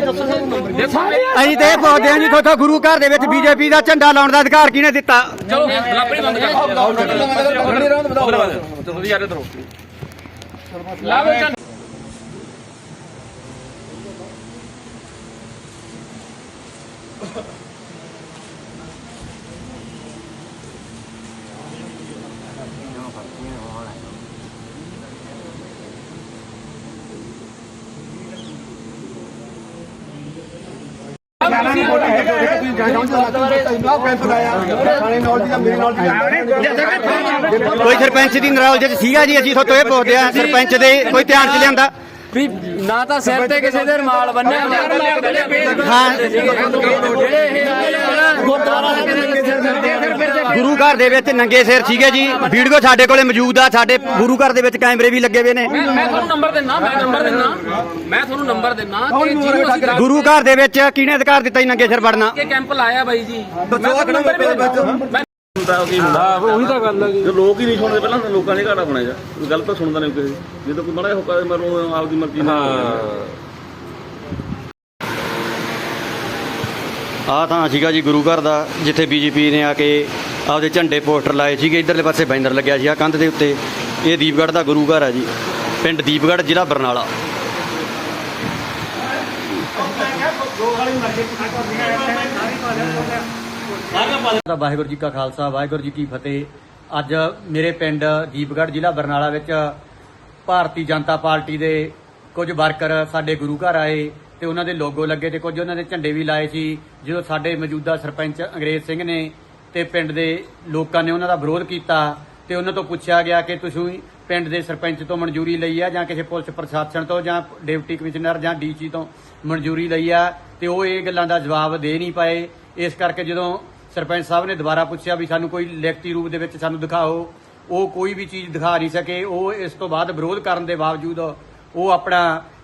ਅਸੀਂ ਤੇ ਇਹ ਪੁੱਛਦੇ ਹਾਂ ਜੀ ਤੁਹਾਡਾ ਗੁਰੂ ਘਰ ਦੇ ਵਿੱਚ ਬੀਜੇਪੀ ਦਾ ਝੰਡਾ ਲਾਉਣ ਦਾ ਅਧਿਕਾਰ ਕਿਹਨੇ ਦਿੱਤਾ? ਚਲੋ ਲਾਪੜੀ ਬੰਦ ਕਰ ਤੁਸੀਂ ਯਾਰ ਇਧਰੋਂ। ਲਾਵੇ ਚੱਲ ਕੋਈ ਸਰਪੰਚ ਦੀ ਨਰਾਜ ਚ ਸੀਗਾ ਜੀ ਅਸੀਂ ਤੁਹਾਡੇ ਤੋਂ ਇਹ ਪੁੱਛਦੇ ਹਾਂ ਸਰਪੰਚ ਦੇ ਕੋਈ ਧਿਆਨ ਚ ਲਿਆਂਦਾ? ਵੀ ਨਾ ਤਾਂ ਸਿਰ ਤੇ ਕਿਸੇ ਦੇ ਰਮਾਲ ਬੰਨਿਆ ਹਾਂ। ਜਿਹੜੇ ਇਹ ਆ ਗੁਰੂ ਘਰ ਦੇ ਵਿੱਚ ਨੰਗੇ ਸਿਰ ਸੀਗੇ ਜੀ। ਵੀਡੀਓ ਸਾਡੇ ਕੋਲੇ ਮੌਜੂਦ ਆ। ਸਾਡੇ ਗੁਰੂ ਘਰ ਦੇ ਵਿੱਚ ਕੈਮਰੇ ਵੀ ਲੱਗੇ ਹੋਏ ਨੇ। ਮੈਂ ਮੈਂ ਤੁਹਾਨੂੰ ਨੰਬਰ ਦਿੰਨਾ ਮੈਂ ਨੰਬਰ ਦਿੰਨਾ ਮੈਂ ਤੁਹਾਨੂੰ ਨੰਬਰ ਦਿੰਨਾ ਕਿ ਜਿਹਨੂੰ ਅਸੀਂ ਦੱਸ ਗੁਰੂ ਘਰ ਦੇ ਵਿੱਚ ਕਿਹਨੇ ਅਧਿਕਾਰ ਦਿੱਤਾ ਜੀ ਨੰਗੇ ਸਿਰ ਵੜਨਾ? ਕੇ ਕੈਂਪ ਲਾਇਆ ਬਾਈ ਜੀ। ਮੈਂ ਤੁਹਾਨੂੰ ਨੰਬਰ ਵੀ ਦਿੰਦਾ। ਉਹੀ ਤਾਂ ਗੱਲ ਹੈ ਜੇ। ਲੋਕ ਹੀ ਨਹੀਂ ਸੁਣਦੇ ਪਹਿਲਾਂ ਤਾਂ ਲੋਕਾਂ ਨੇ ਘਾਟਾ ਬਣਿਆ ਜਾ। ਕੋਈ ਗੱਲ ਤਾਂ ਸੁਣਦਾ ਨਹੀਂ ਕੋਈ। ਜਦੋਂ ਕੋਈ ਮਾੜਾ ਹੁਕਾ ਮਰੋ ਆਪਦੀ ਮਰਜ਼ੀ ਨਾਲ। ਆ ਤਾਂ ਸੀਗਾ ਜੀ ਗੁਰੂ ਘਰ ਦਾ ਜਿੱਥੇ ਬੀਜੇਪੀ ਨੇ ਆ ਕੇ ਆਪਦੇ ਝੰਡੇ ਪੋਸਟਰ ਲਾਏ ਸੀਗੇ, ਇਧਰਲੇ ਪਾਸੇ ਬੈਨਰ ਲੱਗਿਆ ਸੀ ਆ ਕੰਧ ਦੇ ਉੱਤੇ। ਇਹ ਦੀਪਗੜ੍ਹ ਦਾ ਗੁਰੂ ਘਰ ਆ ਜੀ, ਪਿੰਡ ਦੀਪਗੜ੍ਹ, ਜ਼ਿਲ੍ਹਾ ਬਰਨਾਲਾ। ਦਾ ਵਾਹਿਗੁਰੂ ਜੀ ਕਾ ਖਾਲਸਾ, ਵਾਹਿਗੁਰੂ ਜੀ ਕੀ ਫਤਿਹ। ਅੱਜ ਮੇਰੇ ਪਿੰਡ ਦੀਪਗੜ੍ਹ, ਜ਼ਿਲ੍ਹਾ ਬਰਨਾਲਾ ਵਿੱਚ ਭਾਰਤੀ ਜਨਤਾ ਪਾਰਟੀ ਦੇ ਕੁਝ ਵਰਕਰ ਸਾਡੇ ਗੁਰੂ ਘਰ ਆਏ ਤੇ ਉਹਨਾਂ ਦੇ ਲੋਗੋ ਲੱਗੇ ਤੇ ਕੁਝ ਉਹਨਾਂ ਦੇ ਝੰਡੇ ਵੀ ਲਾਏ ਸੀ। ਜਦੋਂ ਸਾਡੇ ਮੌਜੂਦਾ ਸਰਪੰਚ ਅੰਗਰੇਜ਼ ਸਿੰਘ ਨੇ ਤੇ ਪਿੰਡ ਦੇ ਲੋਕਾਂ ਨੇ ਉਹਨਾਂ ਦਾ ਵਿਰੋਧ ਕੀਤਾ ਤੇ ਉਹਨਾਂ ਤੋਂ ਪੁੱਛਿਆ ਗਿਆ ਕਿ ਤੁਸੀਂ ਪਿੰਡ ਦੇ ਸਰਪੰਚ ਤੋਂ ਮਨਜ਼ੂਰੀ ਲਈ ਆ ਜਾਂ ਕਿਸੇ ਪੁਲਿਸ ਪ੍ਰਸ਼ਾਸਨ ਤੋਂ ਜਾਂ ਡਿਪਟੀ ਕਮਿਸ਼ਨਰ ਜਾਂ ਡੀਸੀ ਤੋਂ ਮਨਜ਼ੂਰੀ ਲਈ ਆ ਤੇ ਉਹ ਇਹ ਗੱਲਾਂ ਦਾ ਜਵਾਬ ਦੇ ਨਹੀਂ ਪਾਏ। ਇਸ ਕਰਕੇ ਜਦੋਂ ਸਰਪੰਚ ਸਾਹਿਬ ਨੇ ਦੁਬਾਰਾ ਪੁੱਛਿਆ ਵੀ ਸਾਨੂੰ ਕੋਈ ਲਿਖਤੀ ਰੂਪ ਦੇ ਵਿੱਚ ਸਾਨੂੰ ਦਿਖਾਓ, ਉਹ ਕੋਈ ਵੀ ਚੀਜ਼ ਦਿਖਾ ਨਹੀਂ ਸਕੇ। ਉਹ ਇਸ ਤੋਂ ਬਾਅਦ ਵਿਰੋਧ ਕਰਨ ਦੇ ਬਾਵਜੂਦ ਉਹ ਆਪਣਾ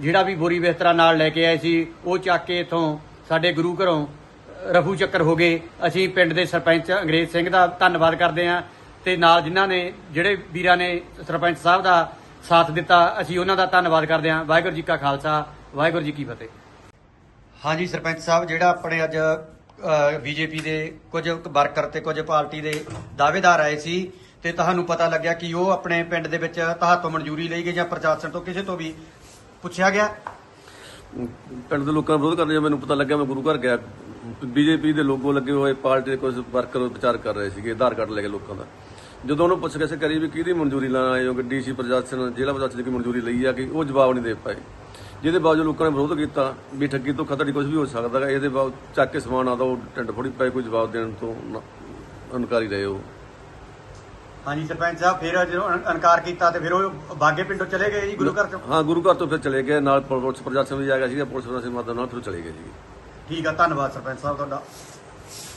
ਜਿਹੜਾ ਵੀ ਬੋਰੀ ਬਿਸਤਰਾ ਨਾਲ ਲੈ ਕੇ ਆਏ ਸੀ, ਉਹ ਚੱਕ ਕੇ ਇਥੋਂ ਸਾਡੇ ਗੁਰੂ ਘਰੋਂ ਰਫੂ ਚੱਕਰ ਹੋ ਗਏ। ਅਸੀਂ ਪਿੰਡ ਦੇ ਸਰਪੰਚ ਅੰਗਰੇਜ਼ ਸਿੰਘ ਦਾ ਧੰਨਵਾਦ ਕਰਦੇ ਹਾਂ ਤੇ ਨਾਲ ਜਿਨ੍ਹਾਂ ਨੇ ਜਿਹੜੇ ਵੀਰਾਂ ਨੇ ਸਰਪੰਚ ਸਾਹਿਬ ਦਾ ਸਾਥ ਦਿੱਤਾ ਅਸੀਂ ਉਹਨਾਂ ਦਾ ਧੰਨਵਾਦ ਕਰਦੇ ਹਾਂ। ਵਾਹਿਗੁਰੂ ਜੀ ਕਾ ਖਾਲਸਾ ਵਾਹਿਗੁਰੂ ਜੀ ਕੀ ਫਤਿਹ। ਹਾਂਜੀ ਸਰਪੰਚ ਸਾਹਿਬ ਜਿਹੜਾ ਆਪਣੇ ਅੱਜ ਬੀਜੇਪੀ ਦੇ ਕੁਝ ਵਰਕਰ ਤੇ ਕੁਝ ਪਾਰਟੀ ਦੇ ਦਾਅਵੇਦਾਰ ਆਏ ਸੀ ਤੇ ਤੁਹਾਨੂੰ ਪਤਾ ਲੱਗਿਆ ਕਿ ਉਹ ਆਪਣੇ ਪਿੰਡ ਦੇ ਵਿੱਚ ਤੁਹਾਤੋਂ ਮਨਜ਼ੂਰੀ ਲਈ ਗਈ ਜਾਂ ਪ੍ਰਸ਼ਾਸਨ ਤੋਂ ਕਿਸੇ ਤੋਂ ਵੀ ਪੁੱਛਿਆ ਗਿਆ? ਪਿੰਡ ਦੇ ਲੋਕਾਂ ਦਾ ਵਿਰੋਧ ਕਰਦੇ ਜਦੋਂ ਮੈਨੂੰ ਪਤਾ ਲੱਗਿਆ ਮੈਂ ਗੁਰੂ ਘਰ ਗਿਆ। ਬੀਜੇਪੀ ਦੇ ਲੋਗੋ ਲੱਗੇ ਹੋਏ ਪਾਰਟੀ ਦੇ ਕੁਝ ਵਰਕਰ ਵਿਚਾਰ ਕਰ ਰਹੇ ਸੀਗੇ ਆਧਾਰ ਕਾਰਡ ਲੈ ਕੇ ਲੋਕਾਂ ਦਾ। ਜਦੋਂ ਉਹਨੂੰ ਪੁੱਛ ਕੇ ਕਰੀ ਵੀ ਕਿਹਦੀ ਮਨਜ਼ੂਰੀ ਲੈਣ ਆਏ ਹੋ ਕਿ ਡੀਸੀ ਪ੍ਰਸ਼ਾਸਨ ਜ਼ਿਲ੍ਹਾ ਪ੍ਰਸ਼ਾਸਨ ਦੀ ਮਨਜ਼ੂਰੀ ਲਈ ਆ ਕਿ ਉਹ ਜਵਾਬ ਨਹੀਂ ਦੇ ਪਾਏ। ਜਿਹਦੇ ਬਾਵਜੂਦ ਲੋਕਾਂ ਨੇ ਵਿਰੋਧ ਕੀਤਾ ਵੀ ਠੱਗੀ ਤੋਂ ਖਤਰਾ ਕੁਝ ਵੀ ਹੋ ਸਕਦਾ ਹੈ ਇਹਦੇ ਬਾਅਦ ਚੱਕ ਕੇ ਸਮਾਨ ਆਦਾ ਉਹ ਟੰਡ ਫੋੜੀ ਪਏ ਕੋਈ ਜਵਾਬ ਦੇਣ ਤੋਂ ਇਨਕਾਰੀ ਰਹੇ ਉਹ। ਹਾਂਜੀ ਸਰਪੰਚ ਸਾਹਿਬ ਫਿਰ ਜਦੋਂ ਅਨ- ਇਨਕਾਰ ਕੀਤਾ ਤੇ ਫਿਰ ਉਹ ਬਾਗੇ ਪਿੰਡੋਂ ਚਲੇ ਗਏ ਜੀ ਗੁਰੂ ਘਰ ਤੋਂ ਹਾਂ ਗੁਰੂ ਘਰ ਤੋਂ ਫਿਰ ਚਲੇ ਗਏ ਨਾਲ ਪੁਲਿਸ ਪ੍ਰਸ਼ਾਸਨ ਵੀ ਆ ਗਿਆ ਸੀਗਾ ਪੁਲਿਸ ਪ੍ਰਸ਼ਾਸਨ ਮਦਦ ਨਾਲ ਫਿਰ ਚਲੇ ਗਏ ਜੀ ਠੀਕ ਆ ਧੰਨਵਾਦ ਸਰਪੰਚ ਸਾਹਿਬ ਤੁਹਾਡਾ।